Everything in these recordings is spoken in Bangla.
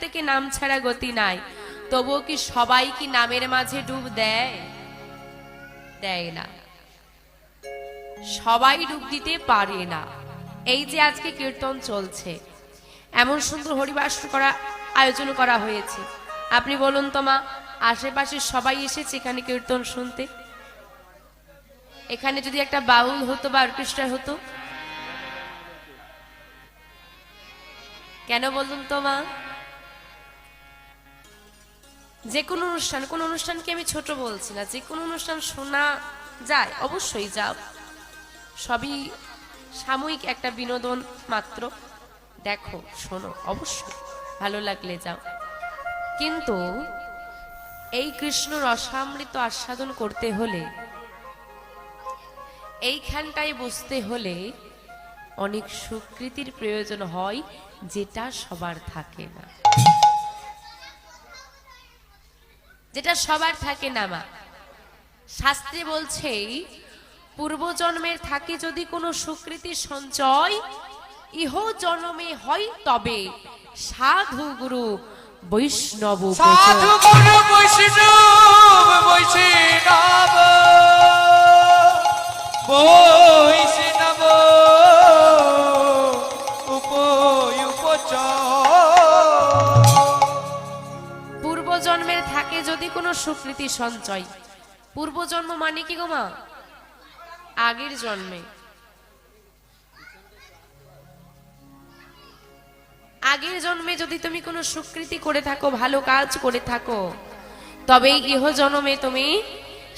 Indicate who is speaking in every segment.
Speaker 1: প্রত্যেকে নাম ছাড়া গতি নাই। তবুও কি সবাই কি নামের মাঝে ডুব দেয়? দেয় না। সবাই ডুব দিতে পারে না। এই যে আজকে কীর্তন চলছে। এমন সুন্দর হরিবাস করা, আয়োজন করা হয়েছে। আপনি বলুন তো মা, আশেপাশে সবাই এসেছে এখানে কীর্তন শুনতে? এখানে যদি একটা বাউল হতো বা অর্কেস্ট্রা হতো? কেন বলুন তো মা? যে কোনো অনুষ্ঠান, কোন অনুষ্ঠানকে আমি ছোট বলছি না, যে কোনো অনুষ্ঠান শোনা যায়, অবশ্যই যাও সবই সাময়িক একটা বিনোদন মাত্র। দেখো, শোনো, অবশ্যই, ভালো লাগলে যাও। কিন্তু এই কৃষ্ণ রসামৃত আস্বাদন করতে হলে, এইখানটায় বসতে হলে অনেক সুকৃতির প্রয়োজন হয়, যেটা সবার থাকে না। যেটা সবার থাকে না মা। শাস্ত্রে বলছে, পূর্বজন্মের থাকে যদি কোনো স্বীকৃতি সঞ্চয়, ইহ জন্মে হয় তবে সাধু গুরু বৈষ্ণব
Speaker 2: সাধু গুরু বৈষ্ণব বৈষ্ণব। বৈষ্ণব
Speaker 1: যদি কোনো স্বীকৃতি সঞ্চয়। পূর্বজন্ম মানে কি গো মা? আগের জন্মে। আগের জন্মে যদি তুমি কোনো স্বীকৃতি করে থাকো, ভালো কাজ করে থাকো তবে ইহ জন্মে তুমি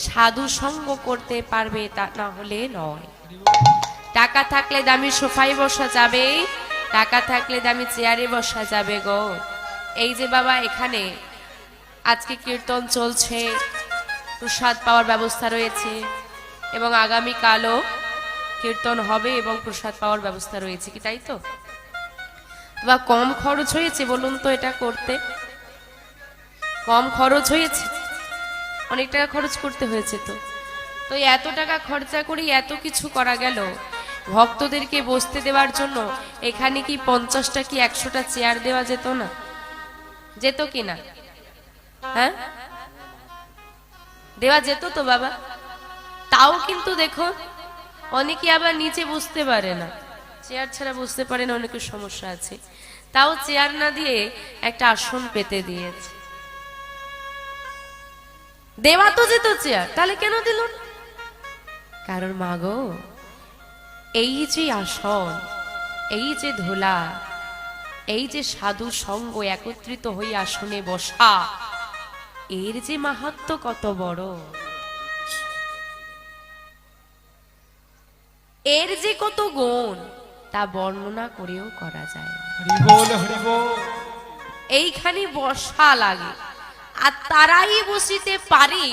Speaker 1: সাধু সঙ্গ করতে পারবে, তা না হলে নয়। টাকা থাকলে দামি সোফায় বসা যাবে, টাকা থাকলে দামি চেয়ারে বসা যাবে গো। এই যে বাবা এখানে আজকে কীর্তন চলছে, প্রসাদ পাওয়ার ব্যবস্থা রয়েছে এবং আগামী কালও কীর্তন হবে এবং প্রসাদ পাওয়ার ব্যবস্থা রয়েছে কি তাই তো? বা কম খরচ হয়েছে বলুন তো এটা করতে। কম খরচ হয়েছে? অনেক টাকা খরচ করতে হয়েছে তো। তো এত টাকা খরচা করে এত কিছু করা গেল। ভক্তদেরকে বসতে দেওয়ার জন্য এখানে কি পঞ্চাশটা কি একশোটা চেয়ার দেওয়া যেত না? যেত কি না? হ্যাঁ? দেওয়া যেত তো বাবা। তাও কিন্তু দেখো, অনেকে আবার নিচে বুঝতে পারে না। চেয়ার ছাড়া বুঝতে পারে না, অনেকের সমস্যা আছে। তাও চেয়ার না দিয়ে একটা আসন পেতে দিয়েছে। দেওয়া তো যেত চেয়ার, তাহলে কেন দিল? কারণ মাগো এই যে আসন, এই যে ধোলা, এই যে সাধু সঙ্গ একত্রিত হয়ে আসনে বসা এর যে মাহাত্ম কত বড়। এর যে কত গুণ তা বর্ণনা করেও করা যায়। এইখানে বসা লাগে আর তারাই বসিতে পারে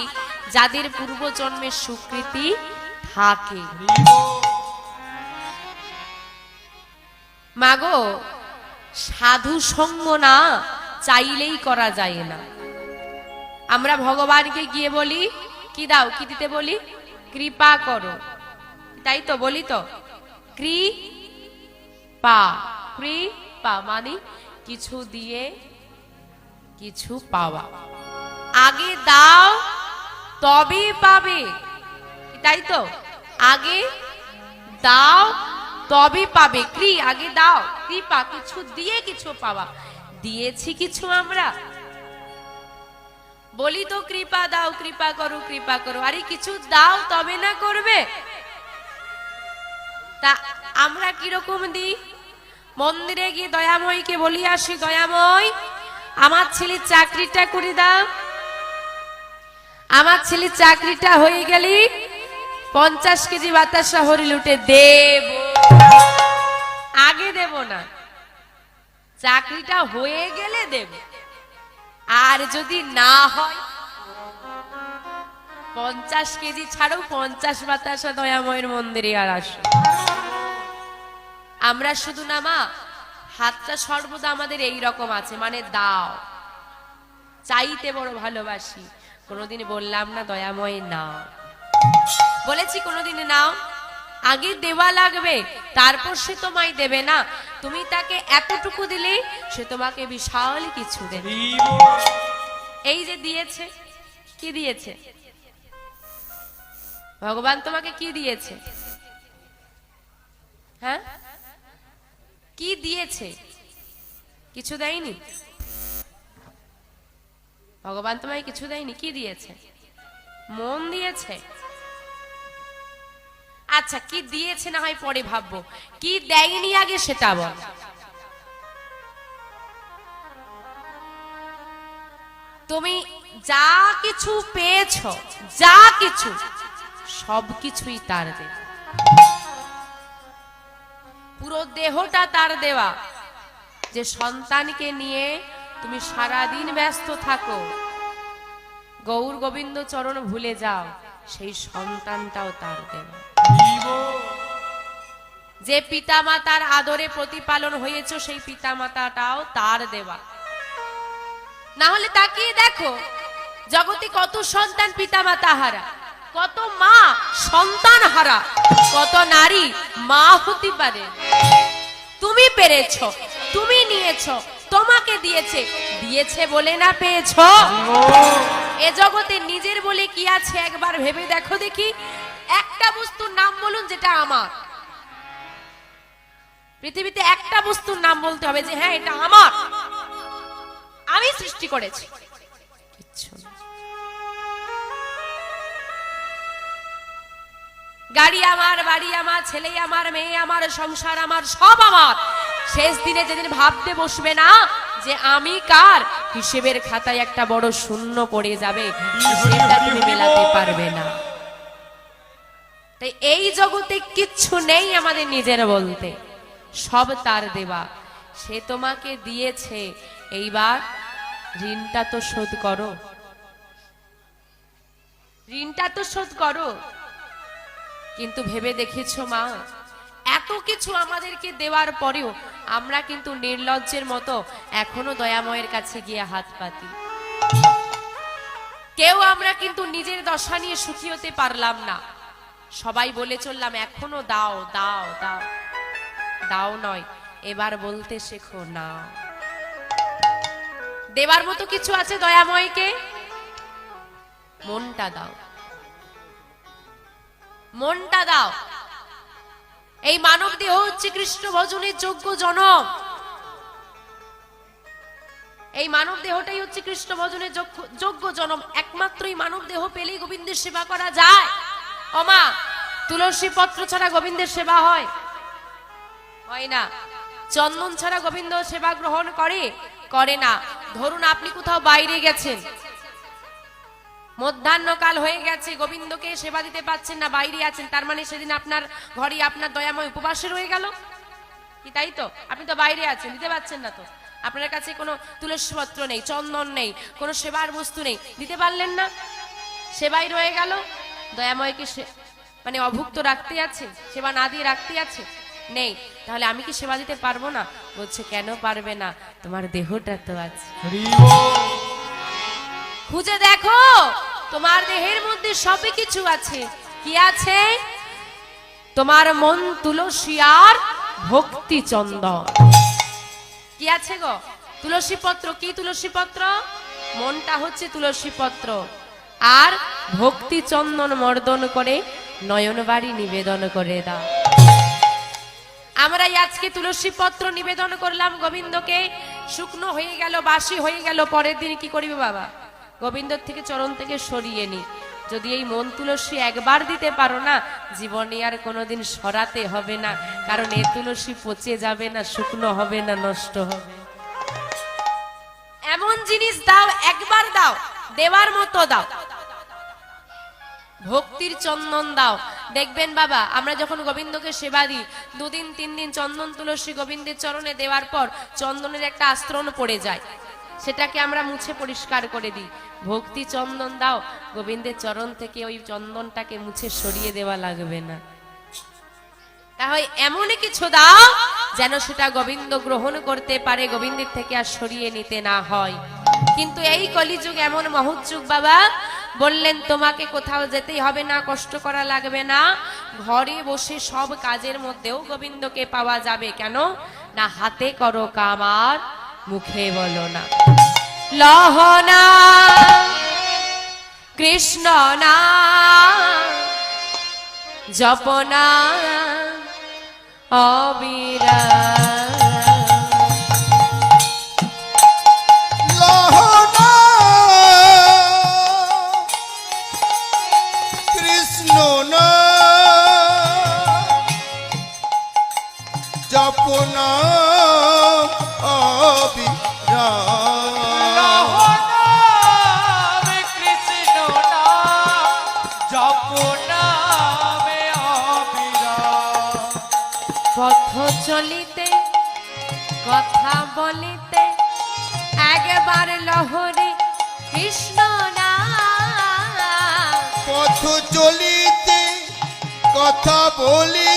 Speaker 1: যাদের পূর্বজন্মের স্বীকৃতি থাকে। মাগো সাধু সঙ্গ না চাইলেই করা যায় না। আমরা ভগবানকে গিয়ে বলি, কি দাও, কি দিতে বলি? কৃপা করো। তাই তো, বলি তো। কৃপা কৃপা মানে কিছু দিয়ে কিছু পাওয়া। আগে দাও তবে পাবে। তাই তো? আগে দাও তবে পাবে। ক্রি আগে দাও। কৃপা, কিছু দিয়ে কিছু পাওয়া। দিয়েছি কিছু আমরা। বলি তো কৃপা দাও, কৃপা করো কৃপা করো। আরে কিছু দাও, তবে না করবে? তা আমরা কীরকম দিই? মন্দিরে গিয়ে দয়াময়কে বলি, আসি দয়াময়, আমার ছেলের চাকরিটা করে দাও। আমার ছেলের চাকরিটা হয়ে গেলি, পঞ্চাশ কেজি বাতাসা হরি লুটে দেব। আগে দেব না। চাকরিটা হয়ে গেলে দেব। আর যদি না হয়, পঞ্চাশ কেজি ছাড়ো পঞ্চাশ বাতাসা দয়াময়ের মন্দিরে আর আসো। আমরা শুধু না মা, হাতটা সর্বদা আমাদের এই রকম আছে মানে দাও। চাইতে বড় ভালোবাসি। কোনোদিন বললাম না দয়াময় না বলেছি কোনোদিন নাও। আগে দেওয়া লাগবে, তারপর সে তোমায় দেবে না। তুমি তাকে এতটুকু দিলে, সে তোমাকে বিশাল কিছু দেবে। এই যে দিয়েছে, কি দিয়েছে? ভগবান তোমাকে কি দিয়েছে? হ্যাঁ? কি দিয়েছে? কিছু দেয়নি? ভগবান তোমায় কিছু দেয়নি, কি দিয়েছে? মন দিয়েছে? আচ্ছা কি দিয়েছে না হয় পরে ভাববো। কি দেয়নি আগে সেটা বল। তুমি যা কিছু পেয়েছ, যা কিছু, সব কিছুই তার দেওয়া পুরো দেহটা তার দেওয়া। যে সন্তানকে নিয়ে তুমি সারাদিন ব্যস্ত থাকো, গৌর গোবিন্দ চরণ ভুলে যাও। সেই সন্তানটাও তার দেওয়া যে পিতামাতার আদরে প্রতিপালন হয়েছে সেই পিতামাতাটাও তার দেওয়া। না হলে তাকিয়ে দেখো জগতে কত সন্তান পিতামাতা হারা কত মা সন্তান হারা কত নারী মা হতে পারে। তুমি পেরেছ তুমি নিয়েছ তোমাকে দিয়েছে। দিয়েছে বলে না পেয়েছ? এ জগতে নিজের বলে কি আছে একবার ভেবে দেখো দেখি। একটা বস্তুর নাম বলুন যেটা আমার। পৃথিবীতে একটা বস্তুর নাম বলতে হবে যে হ্যাঁ এটা আমার। আমি সৃষ্টি করেছি। গাড়ি আমার, বাড়ি আমার, ছেলে আমার, মেয়ে আমার, সংসার আমার, সব আমার। শেষ দিনে যেদিন ভাবতে বসবে না যে আমি কার, হিসেবের খাতায় একটা বড় শূন্য পড়ে যাবে সেটা তুমি মেলাতে পারবে না। তাই এই জগতে কিচ্ছু নেই আমাদের নিজের বলতে। সব তার দেওয়া। সে তোমাকে দিয়েছে। এইবার ঋণটা তো শোধ করো। ঋণটা তো শোধ করো। কিন্তু ভেবে দেখেছ মা, এত কিছু আমাদেরকে দেওয়ার পরেও আমরা কিন্তু নির্লজ্জের মতো এখনও দয়াময়ের কাছে গিয়ে হাত পাতি। কেউ আমরা কিন্তু নিজের দশা নিয়ে সুখী হতে পারলাম না। সবাই বলে চললাম, এখনও দাও দাও দাও। দাও নয়, এবার বলতে শেখো না। দেবার মতো কিছু আছে দয়াময়কে? মনটা দাও। মনটা দাও। এই মানব দেহ হচ্ছে কৃষ্ণ ভজনের যোগ্য জনম এই মানব দেহটাই হচ্ছে কৃষ্ণ ভজনের যোগ্য- জনম একমাত্রই মানব দেহ পেলেই গোবিন্দের সেবা করা যায়। অমা তুলসী পত্র ছাড়া গোবিন্দের সেবা হয়? হয় না। চন্দন ছাড়া গোবিন্দ সেবা গ্রহণ করে? করে না। ধরুন আপনি কোথাও বাইরে গেছেন। মধ্যাহ্নকাল হয়ে গেছে গোবিন্দকে সেবা দিতে পাচ্ছেন না বাইরে আছেন। তার মানে সেদিন আপনার ঘরে আপনার দয়াময় উপবাসে রয়ে গেল? কি তাই তো? আপনি তো বাইরে আছেন দিতে পাচ্ছেন না তো। আপনার কাছে কোনো তুলসী পত্র নেই চন্দন নেই কোনো সেবার বস্তু নেই। দিতে পারলেন না? সেবাই রয়ে গেল। দয়াময়কে সে- মানে অভুক্ত রাখতে আছে? সেবা না দিয়ে রাখতে আছে? নেই। তাহলে আমি কি সেবা দিতে পারব না? বলছে কেন পারবে না? তোমার দেহটা তো আছে। খুঁজে দেখো! তোমার দেহের মধ্যে সবই কিছু আছে। কি আছে? তোমার মন তুলসী আর ভক্তি চন্দন। কি আছে গো? তুলসী পত্র, কি তুলসী পত্র? মনটা হচ্ছে তুলসী পত্র। আর ভক্তি চন্দন মর্দন করে, নয়ন বাড়ি নিবেদন করে দাও। আমরা আজকে তুলসী পত্র নিবেদন করলাম গোবিন্দকে। শুকনো হয়ে গেল, বাসি হয়ে গেল, পরের দিন কি করিবে বাবা? গোবিন্দর থেকে চরণ থেকে সরিয়ে নি। যদি এই মন তুলসী একবার দিতে পারো না, জীবনে আর কোনোদিন সরাতে হবে না। কারণ এ তুলসী পচে যাবে না, শুকনো হবে না, নষ্ট হবে। এমন জিনিস দাও, একবার দাও, দেওয়ার মতো দাও। ভক্তির চন্দন দাও। দেখবেন বাবা, আমরা যখন গোবিন্দকে সেবা দিই, দুদিন, তিন দিন চন্দন তুলসী গোবিন্দের চরণে দেওয়ার পর চন্দনের একটা আস্তরণ পড়ে যায়। সেটাকে আমরা মুছে পরিষ্কার করে দিই। ভক্তি চন্দন দাও, গোবিন্দের চরণ থেকে ওই চন্দনটাকে মুছে সরিয়ে দেওয়া লাগবে না। তাহলে এমনই কিছু দাও যেন সেটা গোবিন্দ গ্রহণ করতে পারে, গোবিন্দের থেকে আর সরিয়ে নিতে না হয়। কিন্তু এই কলিযুগ এমন মহৎ যুগ, বাবা। বললেন, তোমাকে কোথাও যেতেই হবে না, কষ্ট করা লাগবে না। ঘরে বসে সব কাজের মধ্যেও গোবিন্দকে পাওয়া যাবে। কেন? না, হাতে করো কামার মুখে বলো না। লহনা কৃষ্ণ না জপনা অবিরা কথা বলিতে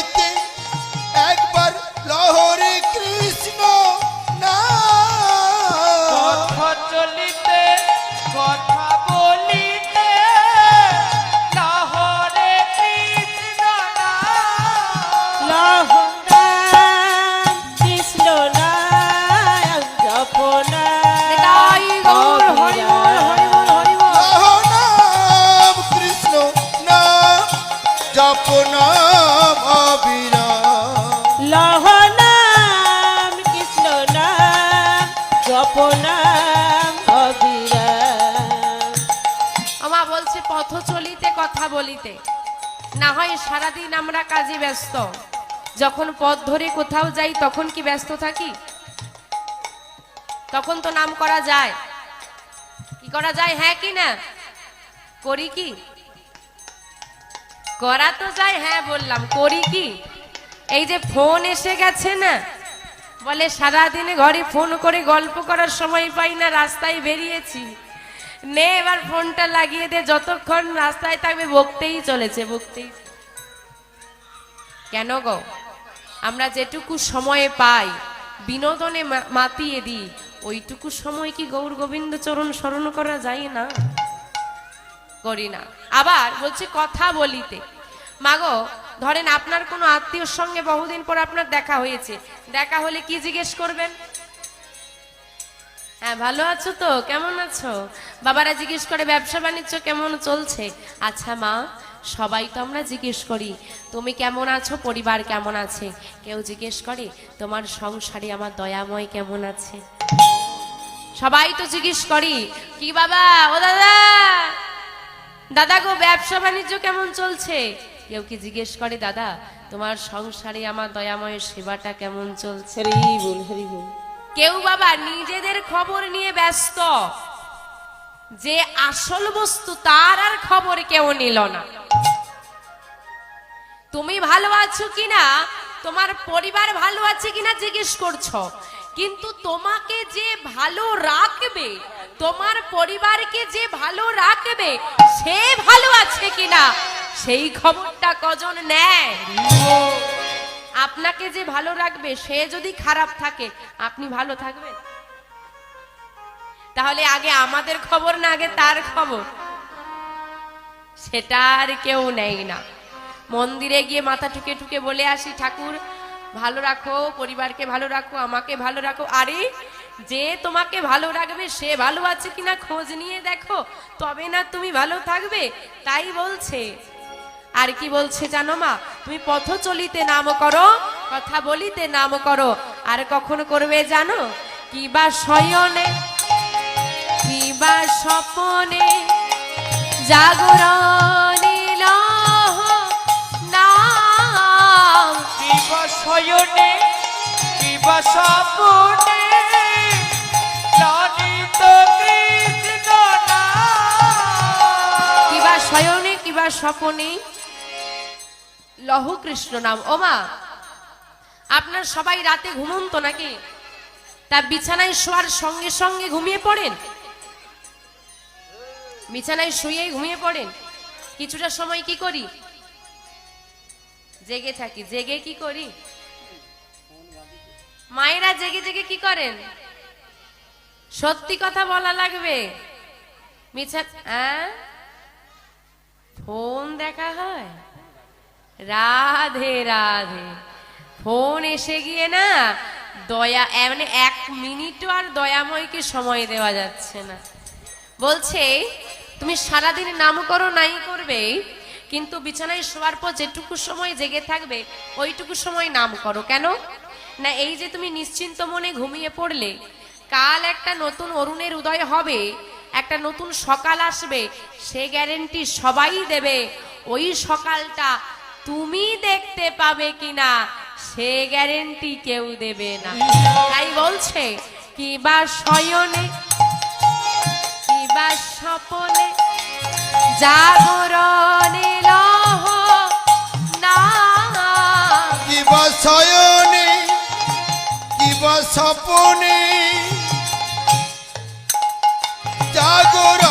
Speaker 3: অবিরাম
Speaker 1: আমা বলছে, পথ চলিতে, কথা বলিতে। না হয় সারাদিন আমরা কাজে ব্যস্ত। যখন পথ ধরে কোথাও যাই, তখন কি ব্যস্ত থাকি? তখন তো নাম করা যায়। কি করা যায় হ্যাঁ কি না? করি কি? করা তো যায় হ্যাঁ বললাম, করি কি? এই যে ফোন এসে গেছে না বলে, সারাদিনে ঘরে ফোন করে গল্প করার সময় পাই না, রাস্তায় বেরিয়েছি। নে, এবার ফোনটা লাগিয়ে দে, যতক্ষণ রাস্তায় থাকবে, বকতেই চলেছে, বকতেই কেন গো? আমরা যেটুকু সময়ে পাই, বিনোদনে মাতিয়ে দিই, ওইটুকু সময় কি গৌর গোবিন্দ চরণ স্মরণ করা যায় না? করি না। আবার বলছে, কথা বলিতে। মাগো ধরেন আপনার কোনো আত্মীয়র সঙ্গে বহুদিন পর আপনার দেখা হয়েছে। দেখা হলে কি জিজ্ঞেস করবেন? হ্যাঁ ভালো আছো তো? কেমন আছো? বাবারা জিজ্ঞেস করে, ব্যবসা বাণিজ্য কেমন চলছে? আচ্ছা মা, সবাই তো আমরা জিজ্ঞেস করি, তুমি কেমন আছো? পরিবার কেমন আছে? কেউ জিজ্ঞেস করে, তোমার সংসারে আমার দয়াময় কেমন আছে? সবাই তো জিজ্ঞেস করি, কি বাবা? ও দাদা! দাদা গো, ব্যবসা বাণিজ্য কেমন চলছে? কেউ কি জিজ্ঞেস করে দাদা তোমার সংসারে আমার দয়াময়ের সেবাটা কেমন চলছে? কেউ বাবা নিজেদের খবর নিয়ে ব্যস্ত। যে আসল বস্তু তার আর খবর কেউ নিল না। তুমি ভালো আছো কিনা তোমার পরিবার ভালো আছে কিনা জিজ্ঞেস করছ। কিন্তু তোমাকে যে ভালো রাখবে তোমার পরিবারকে যে ভালো রাখবে সে ভালো আছে কিনা? সেই খবরটা কজন নেয়? আপনাকে যে ভালো রাখবে, সে যদি খারাপ থাকে, আপনি ভালো থাকবেন? তাহলে আগে আমাদের খবর না, আগে তার খবর? সেটা আর কেউ নেই না। মন্দিরে গিয়ে মাথা ঠুকে ঠুকে বলে আসি, ঠাকুর, ভালো রাখো, পরিবারকে ভালো রাখো, আমাকে ভালো রাখো। আরে, যে তোমাকে ভালো রাখবে, সে ভালো আছে কিনা খোঁজ নিয়ে দেখো। তবে না তুমি ভালো থাকবে, তাই বলছে। আর কি বলছে জানো মা? তুমি পথ চলিতে নাম করো কথা বলিতে নাম করো। আর কখন করবে জানো? কি বা শয়নে কি বা স্বপনে জাগরণে নাম।
Speaker 2: কিবা শয়নে কিবা স্বপনে
Speaker 1: কিবা শয়নে কিবা স্বপনে লহ কৃষ্ণ নাম। ওমা, আপনার সবাই রাতে ঘুমুন তো নাকি? তা বিছানায় শোয়ার সঙ্গে সঙ্গে ঘুমিয়ে পড়েন? বিছানায় শুয়েই ঘুমিয়ে পড়েন? কিছুটা সময় কি করি? জেগে থাকি। জেগে কি করি? মায়েরা জেগে জেগে কি করেন? সত্যি কথা বলা লাগবে। মিছা হ্যাঁ? ফোন দেখা হয়? রাধে রাধে। ফোন এসে গিয়ে না দয়া মানে এক মিনিটও আর দয়াময়কে সময় দেওয়া যাচ্ছে না। বলছে, তুমি সারাদিন নাম করো, নাই করবে, কিন্তু বিছানায় শোয়ার পর যেটুকু সময় জেগে থাকবে, ওইটুকু সময় নাম করো। কেন? না, এই যে তুমি নিশ্চিন্ত মনে ঘুমিয়ে পড়লে, কাল একটা নতুন অরুণের উদয় হবে, একটা নতুন সকাল আসবে, সে গ্যারেন্টি সবাই দেবে। ওই সকালটা তুমি দেখতে পাবে কিনা, সে গ্যারেন্টি কেউ দেবে না। তাই বলছে, কি বা শয়নে কিবা স্বপনে, জাগরণে লহ না।
Speaker 3: কিবা শয়নে কিবা স্বপনে, জাগরণে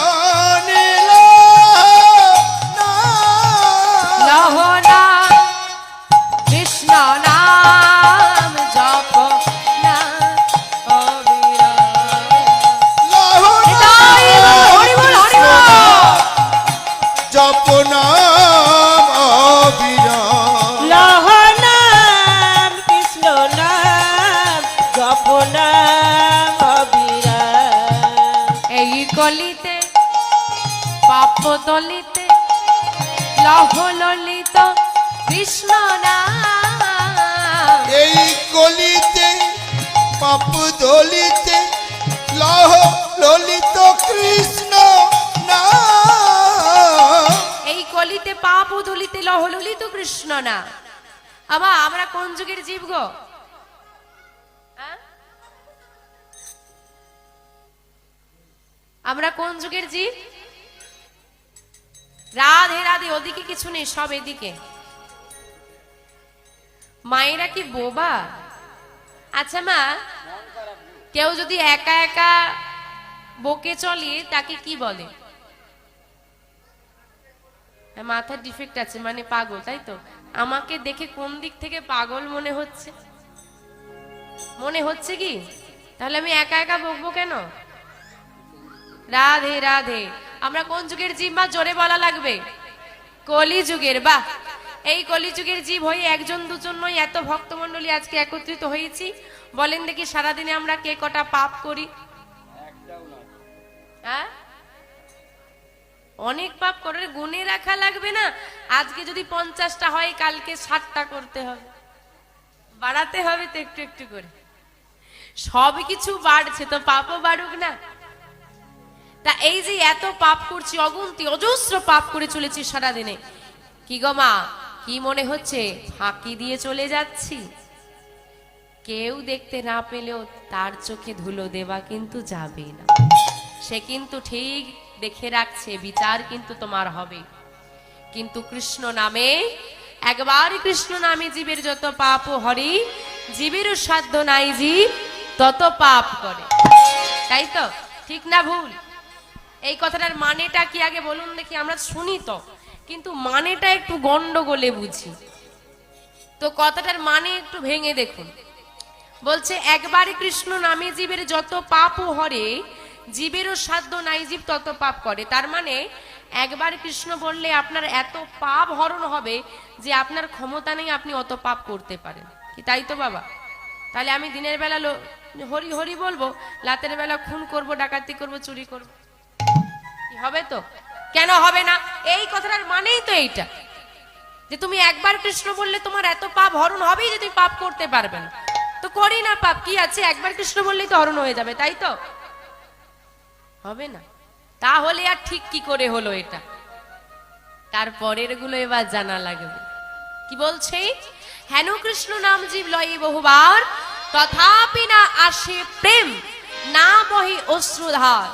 Speaker 1: পাপ ও দলিতে লহ ললিত কৃষ্ণ না আবা, আমরা কোন যুগের জীব গো? আমরা কোন যুগের জীব? রাধে রাধে, ওদিকে কিছু নেই, সব এদিকে। মায়েরা কি বোবা? আচ্ছা মা, কেউ যদি একা একা বকে চলে, তাকে কি বলে? মাথার ডিফেক্ট আছে মানে পাগল তাই তো? আমাকে দেখে কোন দিক থেকে পাগল মনে হচ্ছে? মনে হচ্ছে কি? তাহলে আমি একা একা বকবো কেন? রাধে রাধে আমরা কোন যুগের জীব বা জোরে বলা লাগবে। কলি যুগের বাহ! এই কলি যুগের জীব হয়ে একজন দুজন নয় এত ভক্তমণ্ডলী আজকে একত্রিত হয়েছি। বলেন দেখি সারাদিনে আমরা কে কটা পাপ করি? হ্যাঁ? অনেক পাপ করে গুনে রাখা লাগবে না। আজকে যদি পঞ্চাশটা হয়, কালকে ষাটটা করতে হবে। বাড়াতে হবে তো একটু একটু করে। সব কিছু বাড়ছে তো, পাপও বাড়ুক না। তা এই যে এত পাপ করছি, অগুন্তি, অজস্র পাপ করে চলেছি সারাদিনে। কি গো মা, কি মনে হচ্ছে? ফাঁকি দিয়ে চলে যাচ্ছি। কেউ দেখতে না পেলেও তার চোখে ধুলো দেওয়া কিন্তু যাবে না। সে কিন্তু ঠিক দেখে রাখছে, বিচার কিন্তু তোমার হবে। কিন্তু কৃষ্ণ নামে, একবার কৃষ্ণ নামে জীবের যত পাপ হরি জীবেরও সাধ্য নাই জীব, তত পাপ করে। তাই তো? ঠিক না ভুল? এই কথাটার মানেটা কি আগে বলুন দেখি, আমরা শুনি তো। কিন্তু মানেটা একটু গন্ডগোলে বুঝি। তো কথাটার মানে একটু ভেঙে দেখুন। বলছে, একবারে কৃষ্ণ নামে জীবের যত পাপ হরে জীবেরও সাধ্য নাই, জীব তত পাপ করে। তার মানে একবার কৃষ্ণ বললে আপনার এত পাপ হরণ হবে যে আপনার ক্ষমতা নেই আপনি অত পাপ করতে পারেন। কি তাই তো বাবা? তাহলে আমি দিনের বেলা হরি হরি বলব, রাতের বেলা খুন করব, ডাকাতি করব, চুরি করব। কি হবে তো? কেন হবে না? এই কথাটার মানেই তো এইটা। যে তুমি একবার কৃষ্ণ বললে তোমার এত পাপ হরণ হবেই যে তুমি পাপ করতে পারবে না। তো করি না পাপ, কি আছে? একবার কৃষ্ণ বললেই তো হরণ হয়ে যাবে, তাই তো? হবে না। তাহলে আর ঠিক কি করে হলো এটা? তারপরেরগুলো এবার জানা লাগবে। কি বলছে? হেন কৃষ্ণ নাম জীব লয়ে বহুবার তথাপি না আসে প্রেম না বহে অশ্রুধার।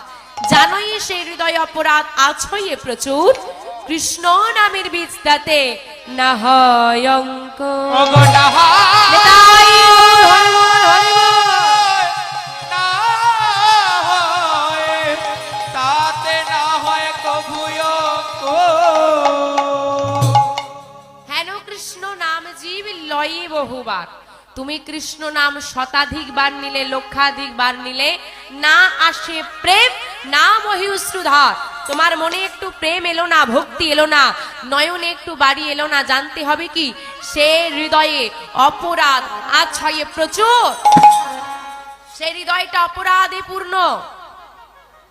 Speaker 1: জানোই সেই হৃদয় অপরাধ আছয়ে প্রচুর কৃষ্ণ নামের বীজ তাতে না হয় অঙ্ক। বহুবার। তুমি কৃষ্ণ নাম শতাধিক বার নিলে লক্ষাধিক বার নিলে, না আসে প্রেম, না মহিউশ্রুধার তোমার মনে একটু প্রেম এলো না, ভক্তি এলো না, নয়নে একটু বাড়ি এলো না, জানতে হবে কি? সে হৃদয়ে অপরাধ আচ্ছয়ে প্রচুর। সেই হৃদয়টা অপরাধে পূর্ণ।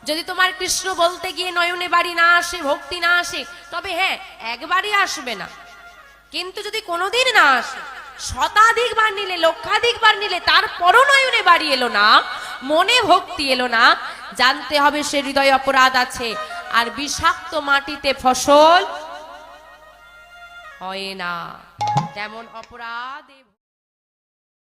Speaker 1: যদি তোমার কৃষ্ণ বলতে গিয়ে নয়নে বাড়ি না আসে, ভক্তি না আসে, তবে হ্যাঁ একবারই আসবে না। কিন্তু যদি কোনোদিন না আসে শতাধিক বার নিলে, লক্ষাধিক বার নিলে তার পরনয়নে বাড়ি এলো না, মনে ভক্তি এলো না। জানতে হবে সে হৃদয় অপরাধ আছে, আর বিষাক্ত মাটিতে ফসল হয় না। যেমন অপরাধে